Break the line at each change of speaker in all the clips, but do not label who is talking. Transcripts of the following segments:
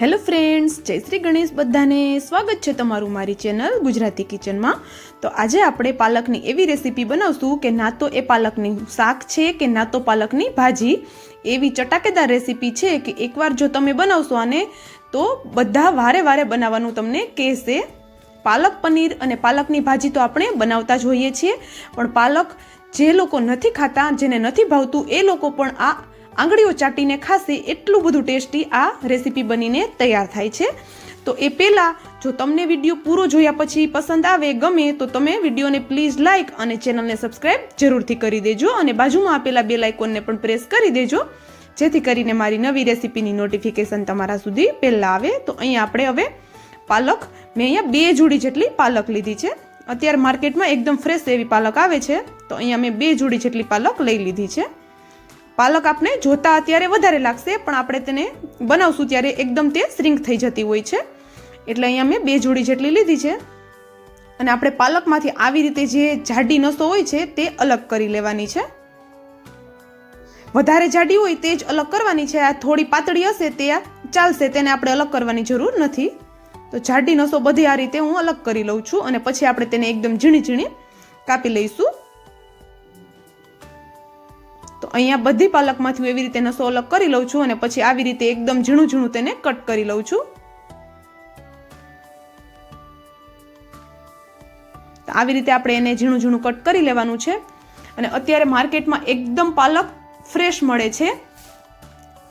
Hello friends, જય શ્રી ગણેશ બધાને. સ્વાગત છે તમારું મારી ચેનલ ગુજરાતી કિચનમાં. તો આજે આપણે પાલકની એવી રેસીપી બનાવશું કે ના તો એ પાલકની શાક છે કે ના તો પાલકની ભાજી. એવી ચટાકેદાર રેસીપી છે કે એકવાર જો તમે બનાવશો આને, તો બધા વારે વારે બનાવવાનું તમને કહેશે. પાલક પનીર અને પાલકની ભાજી તો આપણે બનાવતા જ હોઈએ છીએ, પણ પાલક જે લોકો નથી ખાતા, જેને નથી ભાવતું, એ લોકો પણ આ આંગળીઓ ચાટીને ખાશે એટલું બધું ટેસ્ટી આ રેસીપી બનીને તૈયાર થાય છે. તો એ પહેલાં જો તમને વીડિયો પૂરો જોયા પછી પસંદ આવે, ગમે, તો તમે વિડીયોને પ્લીઝ લાઇક અને ચેનલને સબસ્ક્રાઇબ જરૂરથી કરી દેજો અને બાજુમાં આપેલા બે લાઇકોનને પણ પ્રેસ કરી દેજો. જેથી કરીને મારી નવી રેસીપીની નોટિફિકેશન તમારા સુધી પહેલાં આવે. તો અહીંયા આપણે હવે પાલક, મેં અહીંયા બે જોડી જેટલી પાલક લીધી છે. અત્યારે માર્કેટમાં એકદમ ફ્રેશ એવી પાલક આવે છે. તો અહીંયા મેં બે જોડી જેટલી પાલક લઈ લીધી છે. પાલક આપણે જોતા અત્યારે વધારે લાગશે, પણ આપણે તેને બનાવશું ત્યારે એકદમ તે શ્રિંક થઈ જતી હોય છે. એટલે અહીંયા મેં બે જોડી જેટલી લીધી છે. અને આપણે પાલકમાંથી આવી રીતે જે જાડી નસો હોય છે, તે અલગ કરી લેવાની છે. વધારે જાડી હોય તે જ અલગ કરવાની છે. આ થોડી પાતળી હશે, તે આ ચાલશે, તેને આપણે અલગ કરવાની જરૂર નથી. તો જાડી નસો બધી આ રીતે હું અલગ કરી લઉં છું અને પછી આપણે તેને એકદમ ઝીણી ઝીણી કાપી લઈશું. તો અહીંયા બધી પાલકમાંથી હું એવી રીતે નસો અલગ કરી લઉં છું અને પછી આવી રીતે એકદમ ઝીણું ઝીણું તેને કટ કરી લઉં છું. તો આવી રીતે આપણે એને ઝીણું ઝીણું કટ કરી લેવાનું છે અને અત્યારે માર્કેટમાં એકદમ પાલક ફ્રેશ મળે છે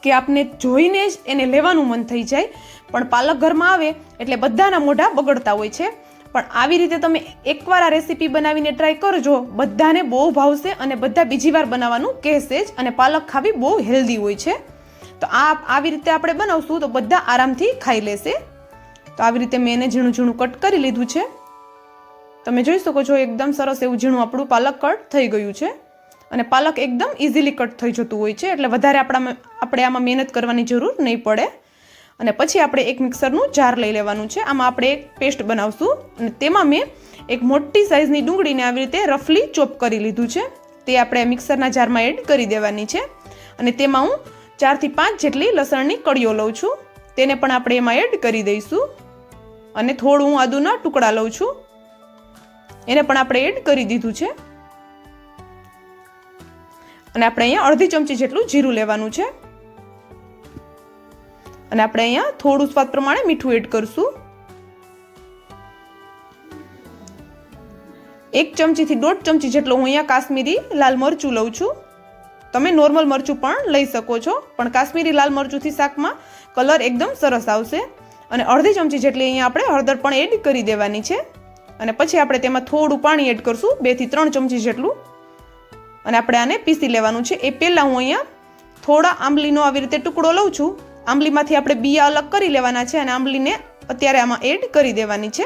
કે આપને જોઈને જ એને લેવાનું મન થઈ જાય. પણ પાલક ઘરમાં આવે એટલે બધાના મોઢા બગડતા હોય છે. પણ આવી રીતે તમે એકવાર આ રેસીપી બનાવીને ટ્રાય કરજો. બધાને બહુ ભાવશે અને બધા બીજી વાર બનાવવાનું કહેશે જ અને પાલક ખાવી બહુ હેલ્ધી હોય છે. તો આ આવી રીતે આપણે બનાવશું તો બધા આરામથી ખાઈ લેશે. તો આવી રીતે મેં એને ઝીણું ઝીણું કટ કરી લીધું છે. તમે જોઈ શકો છો એકદમ સરસ એવું ઝીણું આપણું પાલક કટ થઈ ગયું છે. અને પાલક એકદમ ઇઝીલી કટ થઈ જતું હોય છે. એટલે વધારે આપણા આપણે આમાં મહેનત કરવાની જરૂર નહીં પડે. અને પછી આપણે એક મિક્સરનું જાર લઈ લેવાનું છે. આમાં આપણે એક પેસ્ટ બનાવશું અને તેમાં મેં એક મોટી સાઇઝની ડુંગળીને આવી રીતે રફલી ચોપ કરી લીધું છે. તે આપણે મિક્સરના જારમાં એડ કરી દેવાની છે. અને તેમાં હું ચારથી પાંચ જેટલી લસણની કળીઓ લઉં છું. તેને પણ આપણે એમાં એડ કરી દઈશું. અને થોડું હું આદુના ટુકડા લઉં છું. એને પણ આપણે એડ કરી દીધું છે. અને આપણે અહીંયા અડધી ચમચી જેટલું જીરું લેવાનું છે. અને આપણે અહીંયા થોડું સ્વાદ પ્રમાણે મીઠું એડ કરશું. એક ચમચીથી દોઢ ચમચી જેટલો હું અહીંયા કાશ્મીરી લાલ મરચું લઉં છું. તમે નોર્મલ મરચું પણ લઈ શકો છો, પણ કાશ્મીરી લાલ મરચુંથી શાકમાં કલર એકદમ સરસ આવશે. અને અડધી ચમચી જેટલી અહીંયા આપણે હળદર પણ એડ કરી દેવાની છે. અને પછી આપણે તેમાં થોડું પાણી એડ કરશું બેથી ત્રણ ચમચી જેટલું. અને આપણે આને પીસી લેવાનું છે. એ પહેલાં હું અહીંયા થોડા આંબલીનો આવી રીતે ટુકડો લઉં છું. આંબલીમાંથી આપણે બિયા અલગ કરી લેવાના છે અને આંબલીને અત્યારે આમાં એડ કરી દેવાની છે.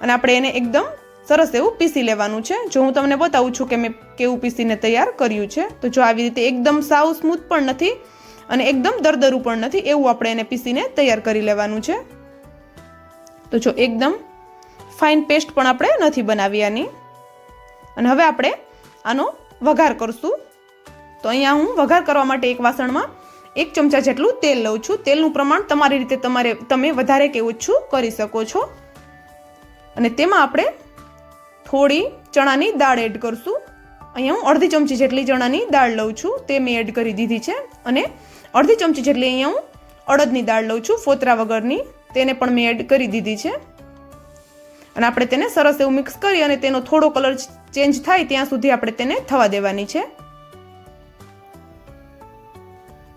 અને આપણે એને એકદમ સરસ એવું પીસી લેવાનું છે. જો હું તમને બતાવું છું કે મેં કેવું પીસીને તૈયાર કર્યું છે, તો જો આવી રીતે એકદમ સાવ સ્મૂથ પણ નથી અને એકદમ દરદરું પણ નથી, એવું આપણે એને પીસીને તૈયાર કરી લેવાનું છે. તો જો એકદમ ફાઇન પેસ્ટ પણ આપણે નથી બનાવી આની. અને હવે આપણે આનો વઘાર કરશું. તો અહીંયા હું વઘાર કરવા માટે એક વાસણમાં એક ચમચા જેટલું તેલ લઉં છું. તેલનું પ્રમાણ તમારી રીતે તમારે તમે વધારે કે ઓછું કરી શકો છો. અને તેમાં આપણે થોડી ચણાની દાળ એડ કરશું. અહીંયા હું અડધી ચમચી જેટલી ચણાની દાળ લઉં છું. તે મેં એડ કરી દીધી છે. અને અડધી ચમચી જેટલી અહીંયા હું અડદની દાળ લઉં છું, ફોતરા વગરની. તેને પણ મેં એડ કરી દીધી છે. અને આપણે તેને સરસ એવું મિક્સ કરી અને તેનો થોડો કલર ચેન્જ થાય ત્યાં સુધી આપણે તેને થવા દેવાની છે.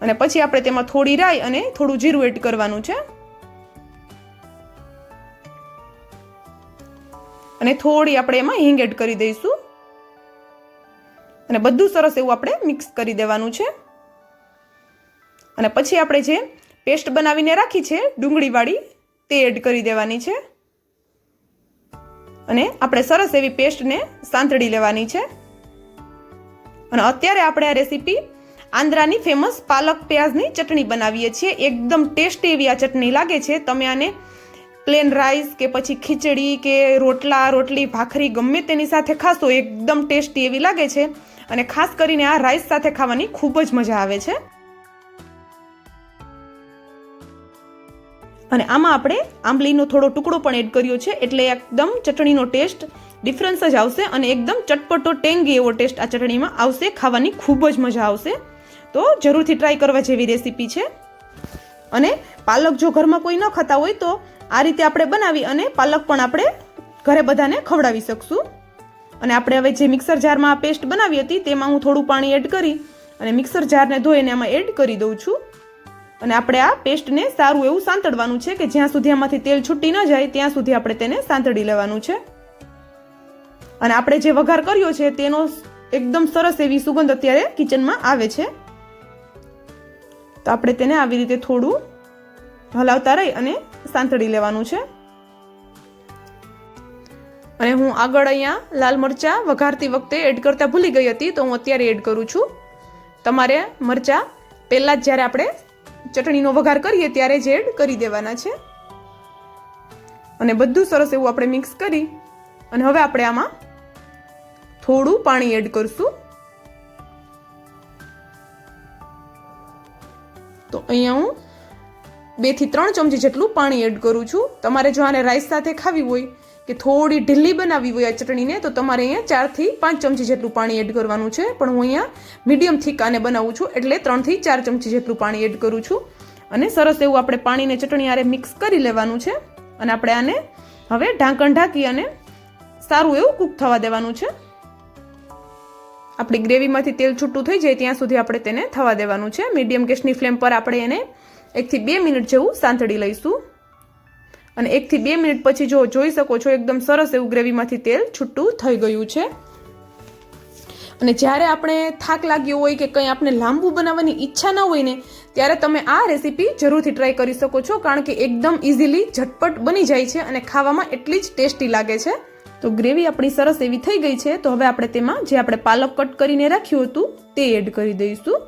અને પછી આપણે તેમાં થોડી રાઈ અને થોડું જીરું એડ કરવાનું છે. અને થોડી આપણે એમાં હિંગ એડ કરી દઈશું. અને બધું સરસ એવું આપણે મિક્સ કરી દેવાનું છે. અને પછી આપણે જે પેસ્ટ બનાવીને રાખી છે, ડુંગળીવાળી, તે એડ કરી દેવાની છે. અને આપણે સરસ એવી પેસ્ટને સાંતળી લેવાની છે. અને અત્યારે આપણે આ રેસીપી આંધ્રાની ફેમસ પાલક પ્યાઝની ચટણી બનાવીએ છીએ. એકદમ ટેસ્ટી એવી આ ચટણી લાગે છે. તમે આને પ્લેન રાઈસ કે પછી ખીચડી કે રોટલા, રોટલી, ભાખરી, ગમે તેની સાથે ખાશો, એકદમ ટેસ્ટી એવી લાગે છે. અને ખાસ કરીને આ રાઈસ સાથે ખાવાની ખૂબ જ મજા આવે છે. અને આમાં આપણે આંબલીનો થોડો ટુકડો પણ એડ કર્યો છે. એટલે એકદમ ચટણીનો ટેસ્ટ ડિફરન્સ જ આવશે અને એકદમ ચટપટો, ટેંગી એવો ટેસ્ટ આ ચટણીમાં આવશે. ખાવાની ખૂબ જ મજા આવશે. તો જરૂરથી ટ્રાય કરવા જેવી રેસીપી છે. અને પાલક જો ઘરમાં કોઈ ન ખાતા હોય તો આ રીતે આપણે બનાવી અને પાલક પણ આપણે ઘરે બધાને ખવડાવી શકશું. અને આપણે હવે જે મિક્સર જારમાં આ પેસ્ટ બનાવી હતી તેમાં હું થોડું પાણી એડ કરી અને મિક્સર જારને ધોઈને એમાં એડ કરી દઉં છું. અને આપણે આ પેસ્ટને સારું એવું સાંતળવાનું છે કે જ્યાં સુધી આમાંથી તેલ છૂટી ન જાય ત્યાં સુધી આપણે તેને સાંતળી લેવાનું છે. અને આપણે જે વઘાર કર્યો છે તેનો એકદમ સરસ એવી સુગંધ અત્યારે કિચનમાં આવે છે. તો આપણે તેને આવી રીતે થોડું હલાવતા રહી અને સાંતળી લેવાનું છે. અને હું આગળ અહીંયા લાલ મરચાં વઘારતી વખતે એડ કરતા ભૂલી ગઈ હતી, તો હું અત્યારે એડ કરું છું. તમારે મરચાં પહેલાં જ જ્યારે આપણે ચટણીનો વઘાર કરીએ ત્યારે જ એડ કરી દેવાના છે. અને બધું સરસ એવું આપણે મિક્સ કરી અને હવે આપણે આમાં થોડું પાણી એડ કરશું. તો અહીંયા હું બેથી ત્રણ ચમચી જેટલું પાણી એડ કરું છું. તમારે જો આને રાઈસ સાથે ખાવી હોય કે થોડી ઢીલી બનાવવી હોય આ ચટણીને, તો તમારે અહીંયા ચારથી પાંચ ચમચી જેટલું પાણી એડ કરવાનું છે. પણ હું અહીંયા મીડિયમ થીક આને બનાવું છું, એટલે ત્રણથી ચાર ચમચી જેટલું પાણી એડ કરું છું. અને સરસ એવું આપણે પાણીને ચટણી આરે મિક્સ કરી લેવાનું છે. અને આપણે આને હવે ઢાંકણ ઢાંકી અને સારું એવું કૂક થવા દેવાનું છે. આપણી ગ્રેવીમાંથી તેલ છૂટું થઈ જાય ત્યાં સુધી આપણે તેને થવા દેવાનું છે. મીડિયમ ગેસની ફ્લેમ પર આપણે એને એકથી બે મિનિટ જેવું સાંતળી લઈશું. અને એકથી બે મિનિટ પછી જો જોઈ શકો છો, એકદમ સરસ એવું ગ્રેવીમાંથી તેલ છૂટું થઈ ગયું છે. અને જ્યારે આપણે થાક લાગ્યો હોય કે કંઈ આપણે લાંબુ બનાવવાની ઈચ્છા ન હોય ને, ત્યારે તમે આ રેસીપી જરૂરથી ટ્રાય કરી શકો છો, કારણ કે એકદમ ઇઝીલી ઝટપટ બની જાય છે અને ખાવામાં એટલી જ ટેસ્ટી લાગે છે. તો ગ્રેવી આપણી સરસ એવી થઈ ગઈ છે, તો હવે આપણે તેમાં જે આપણે પાલક કટ કરીને રાખ્યું હતું, તે એડ કરી દઈશું.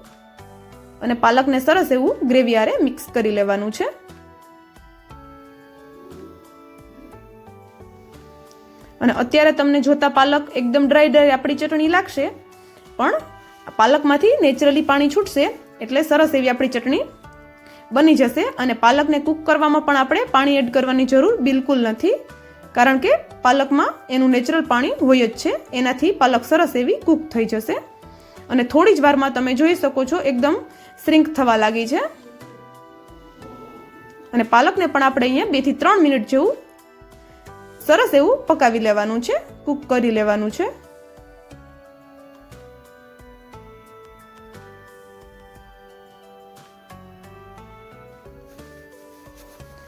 અને પાલકને સરસ એવું ગ્રેવી આરે મિક્સ કરી લેવાનું છે. અને અત્યારે તમને જોતા પાલક એકદમ ડ્રાય ડ્રાય આપણી ચટણી લાગશે, પણ પાલકમાંથી નેચરલી પાણી છૂટશે, એટલે સરસ એવી આપણી ચટણી બની જશે. અને પાલકને કૂક કરવામાં પણ આપણે પાણી એડ કરવાની જરૂર બિલકુલ નથી. કારણ કે પાલકમાં એનું નેચરલ પાણી હોય જ છે. એનાથી પાલક સરસ એવી કૂક થઈ જશે. અને થોડી જ વારમાં તમે જોઈ શકો છો એકદમ શ્રિંક થવા લાગી છે. અને પાલકને પણ આપણે અહીંયા બેથી ત્રણ મિનિટ જેવું સરસ એવું પકાવી લેવાનું છે કૂક કરી લેવાનું છે.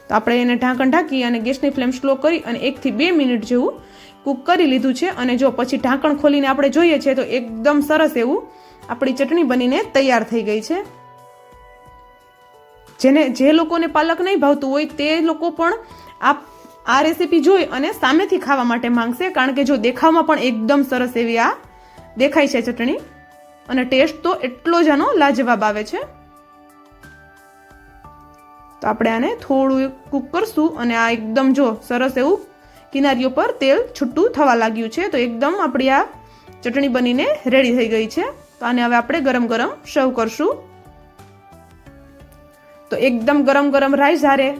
તો આપણે એને ઢાંકણ ઢાંકી અને ગેસની ફ્લેમ સ્લો કરી અને એકથી બે મિનિટ જેવું કૂક કરી લીધું છે. અને જો પછી ઢાંકણ ખોલીને આપણે જોઈએ છીએ તો એકદમ સરસ એવું આપણી ચટણી બનીને તૈયાર થઈ ગઈ છે. જેને જે લોકોને પાલક નહીં ભાવતું હોય તે લોકો પણ આ આ રેસીપી જોઈ અને સામેથી ખાવા માટે માંગશે. કારણ કે જો દેખાવમાં પણ એકદમ સરસ એવી આ દેખાય છે ચટણી. અને ટેસ્ટ તો એટલો જ આનો લાજવાબ આવે છે. તો આપણે આને થોડું કૂક કરશું અને આ એકદમ જો સરસ એવું કિનારીઓ પર તેલ છૂટું થવા લાગ્યું છે. તો એકદમ આપણી આ ચટણી બનીને રેડી થઈ ગઈ છે. તો આને હવે આપણે ગરમ ગરમ સર્વ કરશું. તો એકદમ ગરમ ગરમ રાઈસ હારે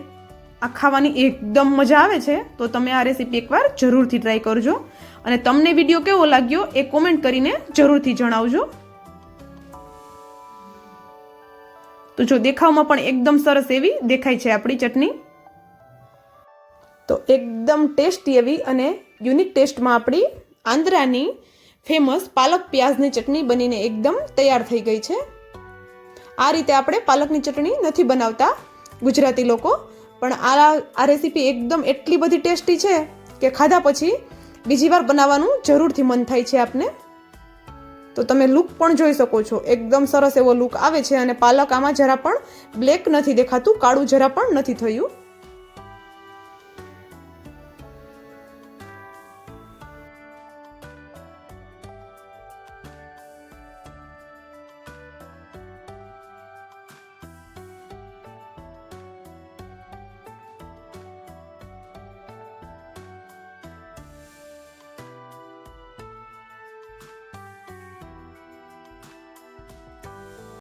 આ ખાવાની એકદમ મજા આવે છે. તો તમે આ રેસીપી એકવાર જરૂરથી ટ્રાય કરજો. અને તમને વીડિયો કેવો લાગ્યો એ કોમેન્ટ કરીને જરૂરથી જણાવજો. તો જો દેખાવમાં પણ એકદમ સરસ એવી દેખાય છે આપણી ચટણી. તો એકદમ ટેસ્ટી એવી અને યુનિક ટેસ્ટમાં આપણી આંદ્રાની ફેમસ પાલક પ્યાઝની ચટણી બનીને એકદમ તૈયાર થઈ ગઈ છે. આ રીતે આપણે પાલકની ચટણી નથી બનાવતા ગુજરાતી લોકો, પણ આ આ રેસીપી એકદમ એટલી બધી ટેસ્ટી છે કે ખાધા પછી બીજી વાર બનાવવાનું જરૂરથી મન થાય છે આપને. તો તમે લુક પણ જોઈ શકો છો. એકદમ સરસ એવો લુક આવે છે અને પાલક આમાં જરા પણ બ્લેક નથી દેખાતું, કાળું જરા પણ નથી થયું.